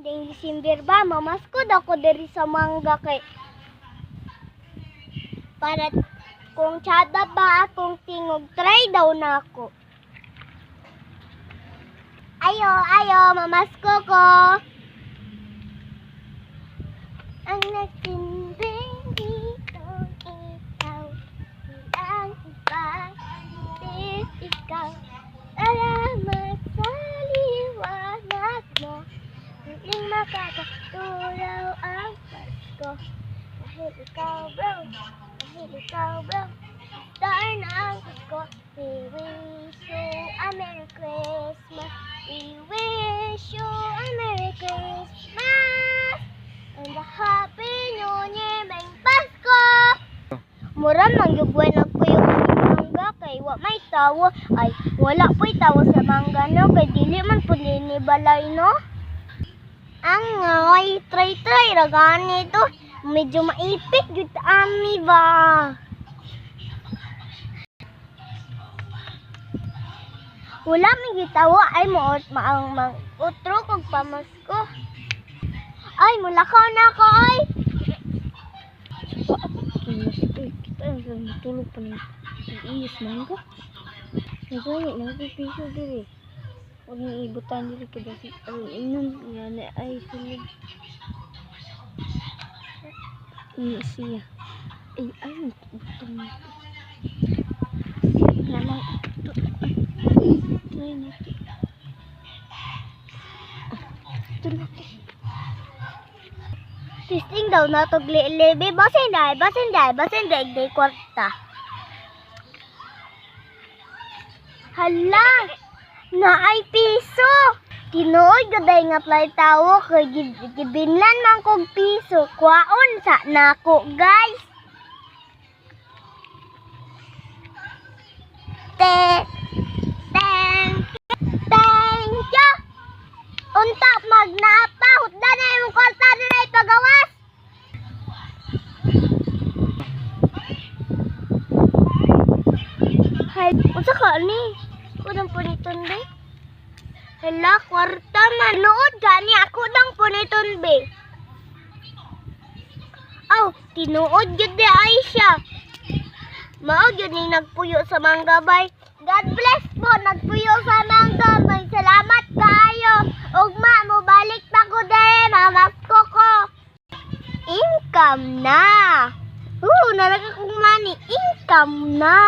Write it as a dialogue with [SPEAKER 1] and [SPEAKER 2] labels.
[SPEAKER 1] Ding December ba, mamaskod ako diri sa mangga kay para kung tsada ba akong tingog, try daw na ako. Ayo, ayo, mamasko ko. Ang nagtimbing muling makakatulaw ang Pasko. Dahil ikaw, bro, dahil ikaw, bro, star ang Pasko. We wish you a Merry Christmas. We wish you a Merry Christmas. And a Happy New Year, May Pasko! Mura man yung buwan na po yung mangga kay wa may tawo ay wala po'y tawo sa mangga no kay dili man po ni no ang ngay try try ragani to medyo maipit jud ami ba? Wala may gitawo ay mo maang mang utro kog pamasko ay mulakaw na ako ay.
[SPEAKER 2] Kita yang tulog pa ng iis mangga. Nagani, nagpipiso diri. Huwag nang ibutan diri ka basi. Ang inom nga na ay tulog. Ini siya. Ay, ay, butang na ito. Namang ito. Try na ito. Ito na ito.
[SPEAKER 1] Testing daw na to lebe dai basin dai dai kwarta. Hala, na ay piso. Tinuod gaday nga play tawo kay gib- gibinlan man kog piso. Kwaon sa nako, guys. Te Thank Thank you. Unta magnapa hutda na imong kwarta na pagawas. Hay, unsa ka ni? Kudang puniton be. Hala, kwarta man. Luod gani ako dang puniton be. Aw, tinuod gyud di ay siya. Mao gyud ni nagpuyo sa manggabay. God bless po, nagpuyo sa manggabay. Salamat kayo. Ugma mo balik pa ko dere, mamasko ko. Income na. Oo, nalaga kong money. Income na.